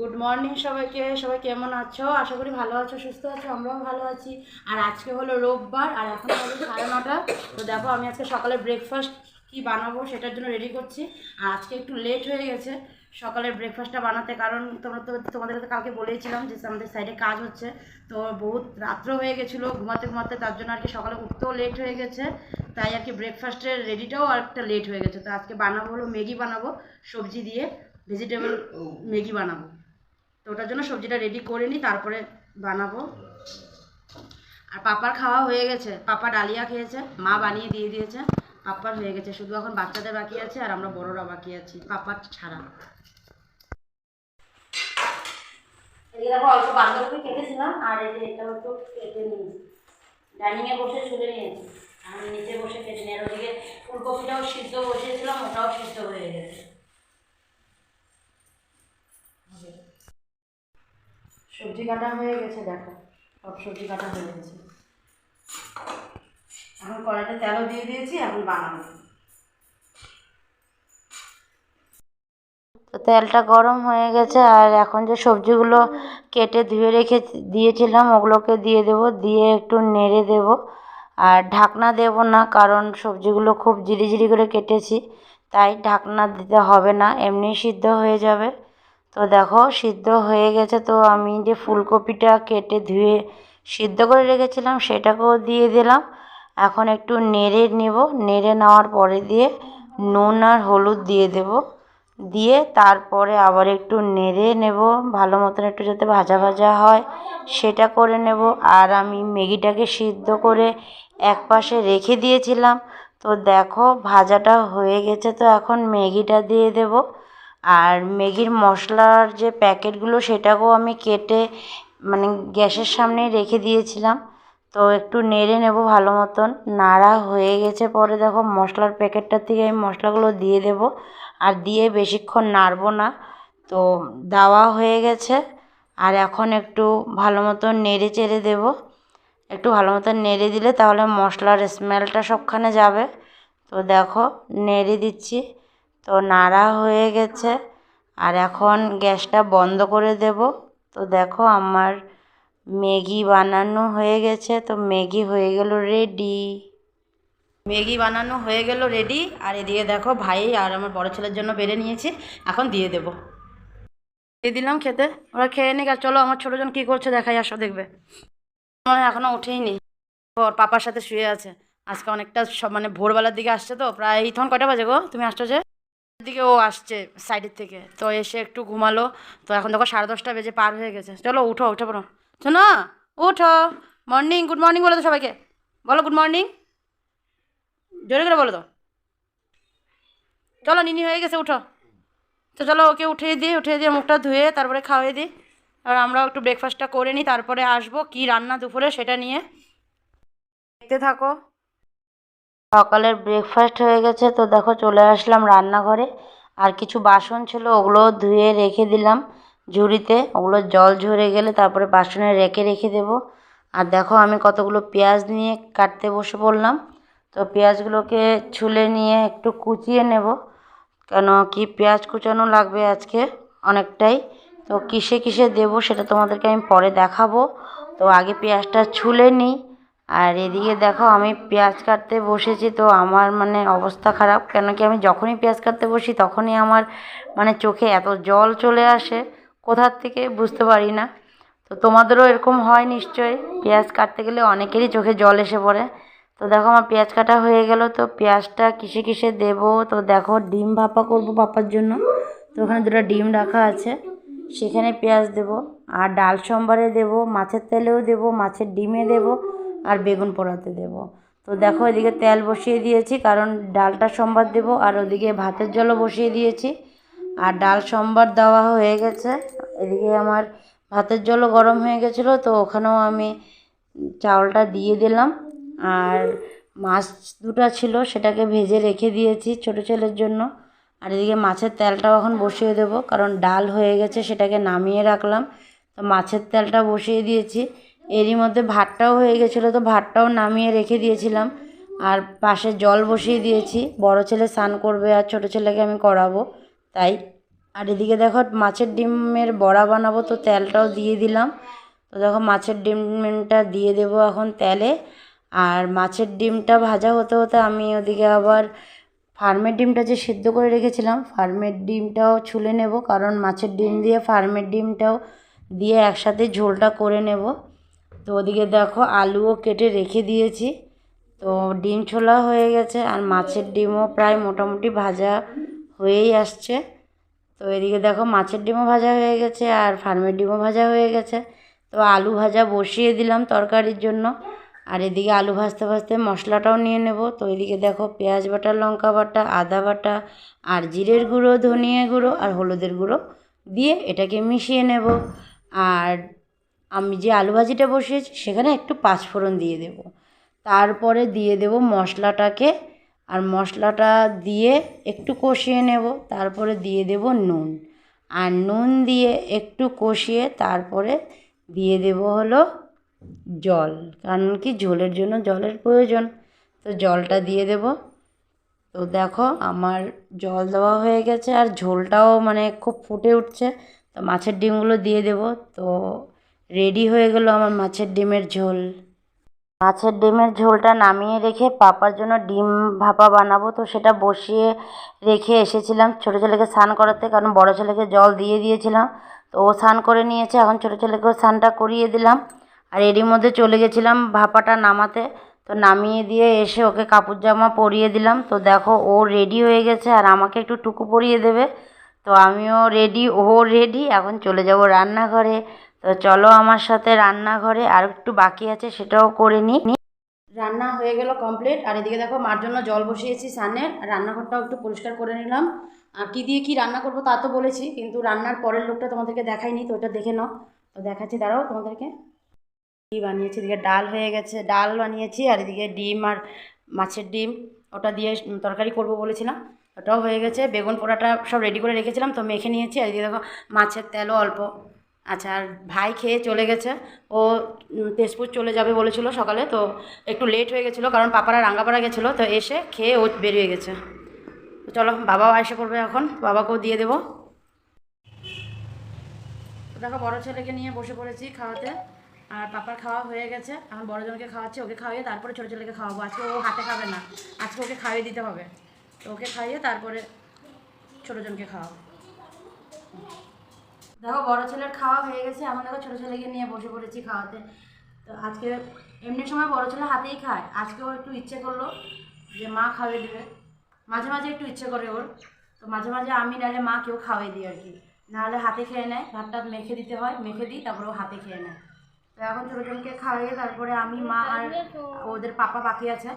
Good morning সবাইকে। সবাই কেমন আছো? আশা করি ভালো আছো সুস্থ আছো আমরাও ভালো আছি। আর আজকে হলো রোববার আর এখন বাজে সাড়ে নটা। তো দেখো আমি আজকে সকালে ব্রেকফাস্ট কি বানাবো সেটার জন্য রেডি করছি। আর আজকে একটু লেট হয়ে গেছে সকালের ব্রেকফাস্টটা বানাতে। কারণ তোমরা তো তোমাদের তো কালকে বলেইছিলাম যে আমাদের সাইডে কাজ হচ্ছে। তো বহুত রাত্র হয়ে গেছিল ঘুমাতে ঘুমাতে তার জন্য আর কি সকালে উঠতেও লেট হয়ে গেছে। তাই আর কি ব্রেকফাস্টের রেডিটাও আর একটা লেট হয়ে গেছে। তো আজকে বানাবো হলো ম্যাগি বানাবো সবজি দিয়ে ভেজিটেবল ম্যাগি বানাবো। তো ওটার জন্য সবজিটা রেডি করে নিই, তারপরে বানাবো। আর পাপার খাওয়া হয়ে গেছে। পাপা ডালিয়া খেয়েছে, মা বানিয়ে দিয়ে দিয়েছে, পাপার হয়ে গেছে। শুধু এখন বাচ্চাদের বাকি আছে আর আমরা বড়রা বাকি আছি পাপার ছাড়া। দেখো, অল্প বাঁধাকপি কেটেছিলাম, আর এই যে এটা একটু কেটে নিয়েছি। ডাইনিংয়ে বসে ছুলে নিয়েছি। আমি নিচে বসে কেটে নিই। আর ওদিকে ফুলকপিটাও সিদ্ধ বসিয়েছিলাম, ওটাও সিদ্ধ হয়ে গেছে। সবজি কাটা হয়ে গেছে, দেখো। সব সবজি কাটা হয়ে গেছে। এখন কড়াইতে তেলও দিয়ে দিয়েছি, এখন বানাবো। তো তেলটা গরম হয়ে গেছে, আর এখন যে সবজিগুলো কেটে ধুয়ে রেখে দিয়েছিলাম, ওগুলোকে দিয়ে দেব, দিয়ে একটু নেড়ে দেব। আর ঢাকনা দেব না, কারণ সবজিগুলো খুব জিরি করে কেটেছি, তাই ঢাকনা দিতে হবে না, এমনি সিদ্ধ হয়ে যাবে। তো দেখো, সিদ্ধ হয়ে গেছে তো আমি যে ফুলকপিটা কেটে ধুয়ে সিদ্ধ করে রেখেছিলাম, সেটাকেও দিয়ে দিলাম। এখন একটু নেড়ে নেব। নেড়ে নেওয়ার পরে দিয়ে নুন আর হলুদ দিয়ে দেব। দিয়ে তারপরে আবার একটু নেড়ে নেব। ভালো মতন একটু যাতে ভাজা ভাজা হয়, সেটা করে নেব। আর আমি ম্যাগিটাকে সিদ্ধ করে এক পাশে রেখে দিয়েছিলাম। তো দেখো, ভাজাটা হয়ে গেছে। তো এখন ম্যাগিটা দিয়ে দেব। আর ম্যাগির মশলার যে প্যাকেটগুলো সেটাকেও আমি কেটে মানে গ্যাসের সামনে রেখে দিয়েছিলাম। তো একটু নেড়ে নেব ভালো মতন। নাড়া হয়ে গেছে পরে দেখো মশলার প্যাকেটটার থেকে আমি মশলাগুলো দিয়ে দেব। আর দিয়ে বেশিক্ষণ নাড়বো না। তো দেওয়া হয়ে গেছে। আর এখন একটু ভালো মতন নেড়ে চেড়ে দেবো। একটু ভালো মতন নেড়ে দিলে তাহলে মশলার স্মেলটা সবখানে যাবে। তো দেখো, নেড়ে দিচ্ছি। তো নাড়া হয়ে গেছে। আর এখন গ্যাসটা বন্ধ করে দেব। তো দেখো আমার ম্যাগি বানানো হয়ে গেছে। তো ম্যাগি হয়ে গেল রেডি। ম্যাগি বানানো হয়ে গেল রেডি। আর এদিকে দেখো ভাই আর আমার বড় ছেলের জন্য বেড়ে নিয়েছি। এখন দিয়ে দেব। দিয়ে দিলাম খেতে। ওরা খেয়ে নিক। আর চলো আমার ছোটোজন কী করছে দেখাই, আসো দেখবে। এখনও ওঠেই নি ওর পাপার সাথে শুয়ে আছে। আজকে অনেকটা সব মানে ভোরবেলার দিকে আসছে তো। প্রায় তখন কয়টা বাজে গো? তুমি আসছো যে? দিকে ও আসছে সাইডের থেকে। তো এসে একটু ঘুমালো। তো এখন দেখো সাড়ে দশটা বেজে পার হয়ে গেছে। চলো উঠো, উঠে পড়ো। শোনো, উঠো। মর্নিং গুড মর্নিং বলো তো সবাইকে। বলো গুড মর্নিং জোরে করে বলো তো। চলো নিনি হয়ে গেছে, উঠো। তো চলো ওকে উঠিয়ে দিই, উঠিয়ে দিয়ে মুখটা ধুয়ে তারপরে খাওয়াই দিই। আর আমরাও একটু ব্রেকফাস্টটা করে নিই, তারপরে আসব কি রান্না দুপুরে সেটা নিয়ে। দেখতে থাকো। সকালের ব্রেকফাস্ট হয়ে গেছে, তো দেখো চলে আসলাম রান্নাঘরে। আর কিছু বাসন ছিল, ওগুলো ধুয়ে রেখে দিলাম ঝুড়িতে। ওগুলো জল ঝরে গেলে তারপরে বাসনে রেখে রেখে দেবো। আর দেখো আমি কতগুলো পেঁয়াজ নিয়ে কাটতে বসে পড়লাম। তো পেঁয়াজগুলোকে ছুলে নিয়ে একটু কুচিয়ে নেব। কেন কি পেঁয়াজ কুচানো লাগবে আজকে অনেকটাই। তো কিসে কিসে দেবো সেটা তোমাদেরকে আমি পরে দেখাবো। তো আগে পেঁয়াজটা ছুলে নিই। আর এদিকে দেখো আমি পেঁয়াজ কাটতে বসেছি, তো আমার মানে অবস্থা খারাপ। কেন কি আমি যখনই পেঁয়াজ কাটতে বসি, তখনই আমার মানে চোখে এত জল চলে আসে, কোথার থেকে বুঝতে পারি না। তো তোমাদেরও এরকম হয় নিশ্চয়ই, পেঁয়াজ কাটতে গেলে অনেকেরই চোখে জল এসে পড়ে। তো দেখো আমার পেঁয়াজ কাটা হয়ে গেল, তো পেঁয়াজটা কিসে কিসে দেবো? তো দেখো ডিম ভাপা করব পাপার জন্য। তো ওখানে দুটো ডিম রাখা আছে, সেখানে পেঁয়াজ দেবো। আর ডাল সম্বারে দেবো, মাছের তেলেও দেবো, মাছের ডিমে দেবো। আর বেগুন পোড়াতে দেবো। তো দেখো এদিকে তেল বসিয়ে দিয়েছি, কারণ ডালটা সম্বার দেবো, আর ওদিকে ভাতের জলও বসিয়ে দিয়েছি। আর ডাল সম্বার দেওয়া হয়ে গেছে। এদিকে আমার ভাতের জলও গরম হয়ে গেছিল, তো ওখানেও আমি চাউলটা দিয়ে দিলাম। আর মাছ দুটো ছিল, সেটাকে ভেজে রেখে দিয়েছি ছোটো ছেলের জন্য। আর এদিকে মাছের তেলটাও এখন বসিয়ে দেবো, কারণ ডাল হয়ে গেছে, সেটাকে নামিয়ে রাখলাম। তো মাছের তেলটা বসিয়ে দিয়েছি। এরই মধ্যে ভাতটাও হয়ে গেছিল, তো ভাতটাও নামিয়ে রেখে দিয়েছিলাম। আর পাশে জল বসিয়ে দিয়েছি। বড় ছেলে স্নান করবে আর ছোটো ছেলেকে আমি করাবো, তাই। আর এদিকে দেখো মাছের ডিমের বড়া বানাবো, তো তেলটাও দিয়ে দিলাম। তো দেখো মাছের ডিমটা দিয়ে দেবো এখন তেলে। আর মাছের ডিমটা ভাজা হতে হতে আমি ওদিকে আবার ফার্মের ডিমটা যে সিদ্ধ করে রেখেছিলাম, ফার্মের ডিমটাও ছুলে নেব। কারণ মাছের ডিম দিয়ে ফার্মের ডিমটাও দিয়ে একসাথে ঝোলটা করে নেব। তো ওদিকে দেখো আলুও কেটে রেখে দিয়েছি। তো ডিম ছোলা হয়ে গেছে আর মাছের ডিমও প্রায় মোটামুটি ভাজা হয়েই আসছে। তো এদিকে দেখো মাছের ডিমও ভাজা হয়ে গেছে আর ফার্মের ডিমও ভাজা হয়ে গেছে। তো আলু ভাজা বসিয়ে দিলাম তরকারির জন্য। আর এদিকে আলু ভাজতে ভাজতে মশলাটাও নিয়ে নেব। তো এদিকে দেখো পেঁয়াজ বাটা, লঙ্কা বাটা, আদা বাটা আর জিরের গুঁড়ো, ধনিয়া গুঁড়ো আর হলুদের গুঁড়ো দিয়ে এটাকে মিশিয়ে নেব। আর আমি যে আলু ভাজিটা বসিয়েছি, সেখানে একটু পাঁচফোড়ন দিয়ে দেব। তারপরে দিয়ে দেব মশলাটাকে, আর মশলাটা দিয়ে একটু কষিয়ে নেব। তারপরে দিয়ে দেব নুন। আর নুন দিয়ে একটু কষিয়ে তারপরে দিয়ে দেব হলো জল। কারণ কি? ঝোলের জন্য জলের প্রয়োজন। তো জলটা দিয়ে দেব। তো দেখো, আমার জল দেওয়া হয়ে গেছে, আর ঝোলটাও মানে খুব ফুটে উঠছে। তো মাছের ডিমগুলো দিয়ে দেব। তো রেডি হয়ে গেল আমার মাছের ডিমের ঝোল। মাছের ডিমের ঝোলটা নামিয়ে রেখে পাপার জন্য ডিম ভাপা বানাবো, তো সেটা বসিয়ে রেখে এসেছিলাম। ছোটো ছেলেকে স্নান করাতে, কারণ বড়ো ছেলেকে জল দিয়ে দিয়েছিলাম। তো ও স্নান করে নিয়েছে, এখন ছোটো ছেলেকেও স্নানটা করিয়ে দিলাম। আর এরই মধ্যে চলে গেছিলাম ভাপাটা নামাতে। তো নামিয়ে দিয়ে এসে ওকে কাপড় জামা পরিয়ে দিলাম। তো দেখো, ও রেডি হয়ে গেছে, আর আমাকে একটু টুকু পরিয়ে দেবে। তো আমিও রেডি, ও রেডি, এখন চলে যাব রান্নাঘরে। তো চলো আমার সাথে রান্নাঘরে আর একটু বাকি আছে, সেটাও করে নিই রান্না হয়ে গেল কমপ্লিট আর এদিকে দেখো, মার জন্য জল বসিয়েছি সানের। রান্নাঘরটাও একটু পরিষ্কার করে নিলাম। আর কী দিয়ে কী রান্না করব তা তো বলেছি, কিন্তু রান্নার পরের লোকটা তোমাদেরকে দেখাইনি, তো ওটা দেখে নাও। তো দেখাচ্ছি, দাঁড়াও তোমাদেরকে। কী বানিয়েছি, এদিকে ডাল হয়ে গেছে। ডাল বানিয়েছি, আর এদিকে ডিম আর মাছের ডিম। ওটা দিয়ে তরকারি করব বলেছিলাম। ওটাও হয়ে গেছে। বেগুন পোড়াটা সব রেডি করে রেখেছিলাম, তো মেখে নিয়েছি। আর এদিকে দেখো, মাছের তেলও অল্প। আচ্ছা আর ভাই খেয়ে চলে গেছে। ও তেজপুর চলে যাবে বলেছিল সকালে, তো একটু লেট হয়ে গেছিল কারণ পাপারা রাঙ্গাপাড়া গেছিল, তো এসে খেয়ে ও বেরিয়ে গেছে। চলো, বাবাও এসে পড়বে এখন, বাবাকেও দিয়ে দেবো। দেখো, বড়ো ছেলেকে নিয়ে বসে পড়েছি খাওয়াতে, আর পাপার খাওয়া হয়ে গেছে। এখন বড়জনকে খাওয়াচ্ছি, ওকে খাওয়িয়ে তারপরে ছোটো ছেলেকে খাওয়াবো। আজকে ও হাতে খাবে না, আজকে ওকে খাইয়ে দিতে হবে। তো ওকে খাইয়ে তারপরে ছোটোজনকে খাওয়াবো। দেখো বড় ছেলের খাওয়া হয়ে গেছে। এখন দেখো ছোটো ছেলেকে নিয়ে বসে পড়েছি খাওয়াতে। তো আজকে এমনি সময় বড় ছেলে হাতেই খায়। আজকে আজকেও একটু ইচ্ছে করল যে মা খাওয়িয়ে দেবে। মাঝে মাঝে একটু ইচ্ছে করে ওর। তো মাঝে মাঝে আমি নাহলে মা কেউ খাওয়াই দিই আর কি। নাহলে হাতে খেয়ে নেয়। ভাতটা মেখে দিতে হয় মেখে দিই তারপরে ও হাতে খেয়ে নেয়। তো এখন ছোটোজনকে খাওয়াইয়ে তারপরে আমি মা আর ওদের পাপা বাকি আছে।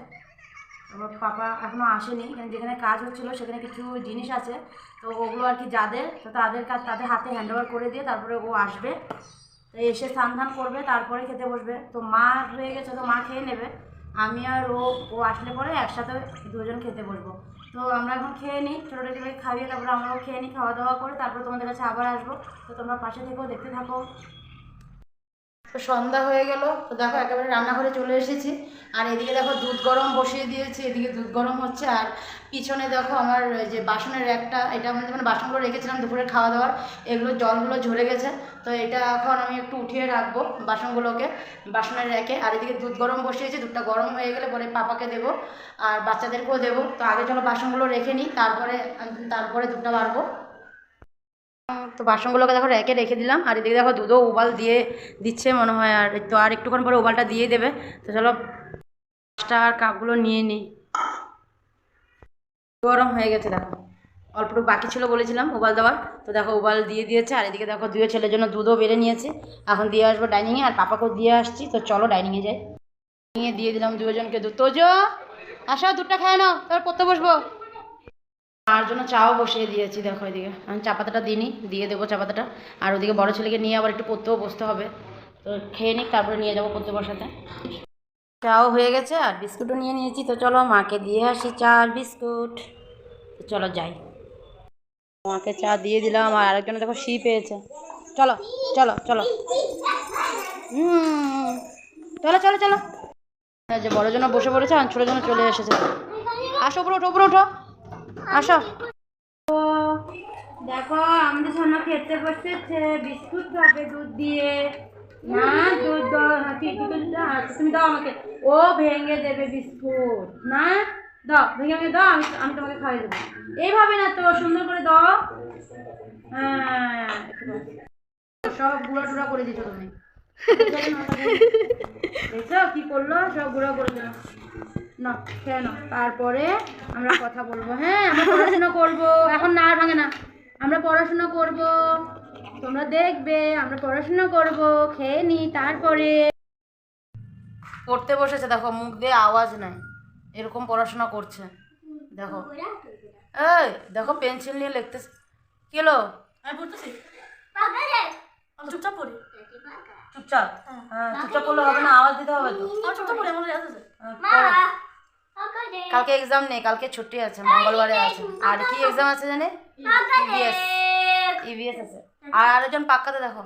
আমার পাপা এখনও আসেনি কারণ যেখানে কাজ হচ্ছিল সেখানে কিছু জিনিস আছে, তো ওগুলো আর কি যাদের, তো তাদের কাজ তাদের হাতে হ্যান্ড করে দিয়ে তারপরে ও আসবে। তো এসে স্নান ধান করবে, তারপরে খেতে বসবে। তো মা হয়ে গেছে তো মা খেয়ে নেবে, আমি আর ও ও আসলে পরে একসাথে দুজন খেতে বসবো। তো আমরা এখন খেয়ে নিই ছোটো ছেলেকে খাইয়ে তারপরে আমরাও খেয়ে নিই খাওয়া দাওয়া করে তারপরে তোমাদের কাছে আবার আসব। তো তোমরা পাশে থেকেও দেখতে থাকো। তো সন্ধ্যা হয়ে গেল, তো দেখো একেবারে রান্নাঘরে চলে এসেছি। আর এদিকে দেখো দুধ গরম বসিয়ে দিয়েছি, এদিকে দুধ গরম হচ্ছে, আর পিছনে দেখো আমার যে বাসনের একটা এটা মধ্যে মানে বাসনগুলো রেখেছিলাম দুপুরে খাওয়া দাওয়ার, এগুলো জলগুলো ঝরে গেছে, তো এটা এখন আমি একটু উঠিয়ে রাখব বাসনগুলোকে, বাসনের রেখে আর এদিকে দুধ গরম বসিয়েছি, দুধটা গরম হয়ে গেলে পরে পাপাকে দেবো, আর বাচ্চাদেরকেও দেবো, তো আগে চলো বাসনগুলো রেখে নিই, তারপরে তারপরে দুধটা বাড়বো। তো বাসনগুলোকে দেখো রেখে রেখে দিলাম, আর এদিকে দেখো দুধও উবাল দিয়ে দিচ্ছে মনে হয়, আর তো আর একটুক্ষণ পরে উবালটা দিয়ে দেবে, তো চলো পাঁচটা আর কাপগুলো নিয়ে নিই। গরম হয়ে গেছে, দেখো। অল্পটুকু বাকি ছিল বলেছিলাম উবাল দেওয়ার। তো দেখো, উবাল দিয়ে দিয়েছে, আর এদিকে দেখো দুই ছেলের জন্য দুধও বেড়ে নিয়েছে। এখন দিয়ে আসব ডাইনিংয়ে আর পাপাকেও দিয়ে আসছি। তো চলো ডাইনিংয়ে যাই। ডাইনিংয়ে দিয়ে দিলাম দুজনকে দুধ। তোজো, আসো, দুধটা খায় নাও তারপর পড়তে বসবো। আর জন্য চাও বসিয়ে দিয়েছি, দেখো এদিকে। আমি চা পাতাটা দিইনি, দিয়ে দেবো চা পাতাটা। আর ওদিকে বড় ছেলেকে নিয়ে আবার একটু পড়তেও বসতে হবে। তো খেয়ে নিক, তারপরে নিয়ে যাব পড়তে বসাতে। চাও হয়ে গেছে, আর বিস্কুটও নিয়ে নিয়েছি। তো চলো মাকে দিয়ে আসি চা আর বিস্কুট। তো চলো যাই। মাকে চা দিয়ে দিলাম, আর আরেকজনে দেখো শি পেয়েছে। চলো চলো চলো। হুম, চলো চলো চলো। যে বড় জন্য বসে পড়েছে, আর ছোটো জন্য চলে এসেছে। আসো, উপরে ওঠো উপরে ওঠো। আসো। দেখো, আমাদের সোনা খেতে বসেছে, বিস্কুট খাবে দুধ দিয়ে। না দুধ দাও ও ভেঙে দেবে বিস্কুট না দাও ভেঙে দাও তোমাকে দেবো এইভাবে না তো সুন্দর করে দাও হ্যাঁ সব গুঁড়া টুড়া করে দিচ্ছ তুমি কি করল সব গুঁড়া করে দিল না নাও তারপরে আমরা কথা বলব হ্যাঁ আমরা পড়াশোনা করব। এখন না আর ভাঙে না। আমরা পড়াশোনা করব। তোমরা দেখবে আমরা পড়াশোনা করব খেয়ে নি তারপরে। পড়তে বসেছে দেখো মুখ দিয়ে আওয়াজ নাই। এরকম পড়াশোনা করছে। দেখো। এই দেখো পেন্সিল নিয়ে লিখতে কি হলো? আমি পড়তেছি। চুপচাপ পড়ি। চুপচাপ? হ্যাঁ। চুপচাপ করলে হবে না আওয়াজ দিতে হবে তো। চুপচাপ পড়ি আমার আছে। হ্যাঁ, কালকে এক্সাম নেই কালকে ছুটি আছে মঙ্গলবারে আছে। আর কি এক্সাম আছে জানে? ইভিএস ইভিএস আছে। আর আরেকজন পাক্কাতে দেখো।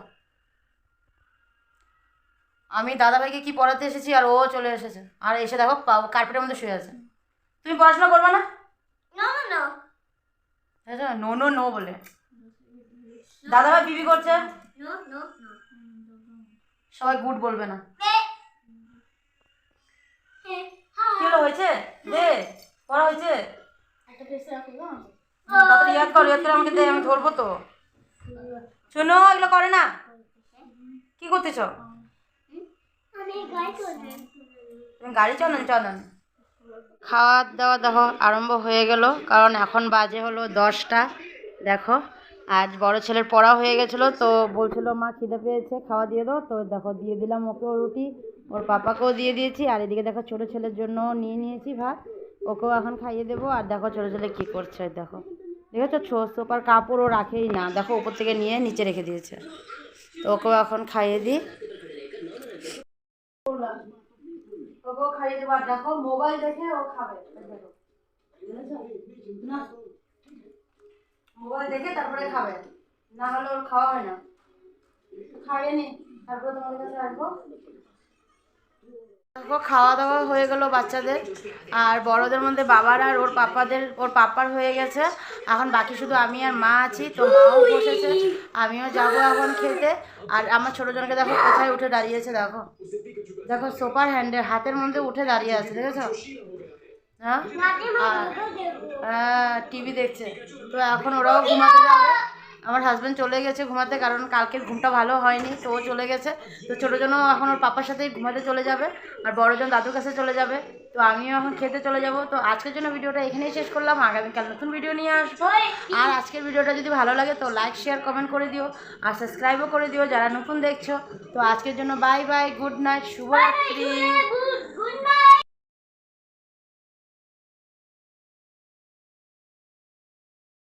আমি দাদা ভাইকে কি পড়াতে এসেছি আর ও চলে এসেছে। আর এসে দেখো কার্পেটের মধ্যে শুয়ে আছে। তুমি পড়াশোনা করবে না? নো নো নো বলে। দাদা ভাই বিবি করছে? সবাই গুড বলবে না। কি হলো হয়েছে? দে পড়া হয়েছে? তাড়াতাড়ি ইয়াদ করো ইয়াদ করে আমাকে দে আমি ধরবো তো। শোনো, এগুলো করে না। কি করতেছ? গাড়ি চালান চালান। খাওয়া দাওয়া দেখো আরম্ভ হয়ে গেল, কারণ এখন বাজে হলো দশটা। দেখো, আজ বড় ছেলের পড়া হয়ে গেছিল, তো বলছিল, মা, খিদে পেয়েছে, খাওয়া দিয়ে দাও। তো দেখো, দিয়ে দিলাম ওকেও রুটি, ওর পাপাকেও দিয়ে দিয়েছি। আর এদিকে দেখো, ছোটো ছেলের জন্য নিয়ে নিয়েছি ভাত, ওকেও এখন খাইয়ে দেবো। আর দেখো, ছোটো ছেলে কী করছে, দেখো। দেখেছ? ছো, সোপার কাপড় ও রাখেই না। দেখো, উপর থেকে নিয়ে নিচে রেখে দিয়েছে। তো ওকেও এখন খাইয়ে দিই। ওকেও খাইয়ে দেবো। দেখো, মোবাইল দেখে ও খাবে। না। মোবাইল দেখে তারপরে খাবে। না হলে ওর খাওয়া হয় না। খাইয়ে নি। তারপরে তোমার কাছে আসব খাওয়া দাওয়া হয়ে গেল বাচ্চাদের। আর বড়দের মধ্যে বাবার আর ওর পাপাদের, ওর পাপার হয়ে গেছে। এখন বাকি শুধু আমি আর মা আছি, তো মাও বসেছে। আমিও যাব এখন খেতে। আর আমার ছোটো জনকে দেখো কোথায় উঠে দাঁড়িয়েছে, দেখো। দেখো, সোফার হ্যান্ডেল হাতের মধ্যে উঠে দাঁড়িয়ে আছে, দেখেছ? হ্যাঁ? হ্যাঁ টিভি দেখছে। তো এখন ওরাও ঘুমাতে যাবে। আমার হাজব্যান্ড চলে গেছে ঘুমাতে কারণ কালকের ঘুমটা ভালো হয়নি তো ও চলে গেছে। তো ছোটো জন এখন ওর পাপার সাথেই ঘুমাতে চলে যাবে আর বড়জন দাদুর কাছে চলে যাবে। তো আমিও এখন খেতে চলে যাব। তো আজকের জন্য ভিডিওটা এখানেই শেষ করলাম। আগামীকাল নতুন ভিডিও নিয়ে আসব। আর আজকের ভিডিওটা যদি ভালো লাগে তো লাইক শেয়ার কমেন্ট করে দিও। আর সাবস্ক্রাইবও করে দিও যারা নতুন দেখছ। তো আজকের জন্য বাই বাই গুড নাইট শুভরাত্রি।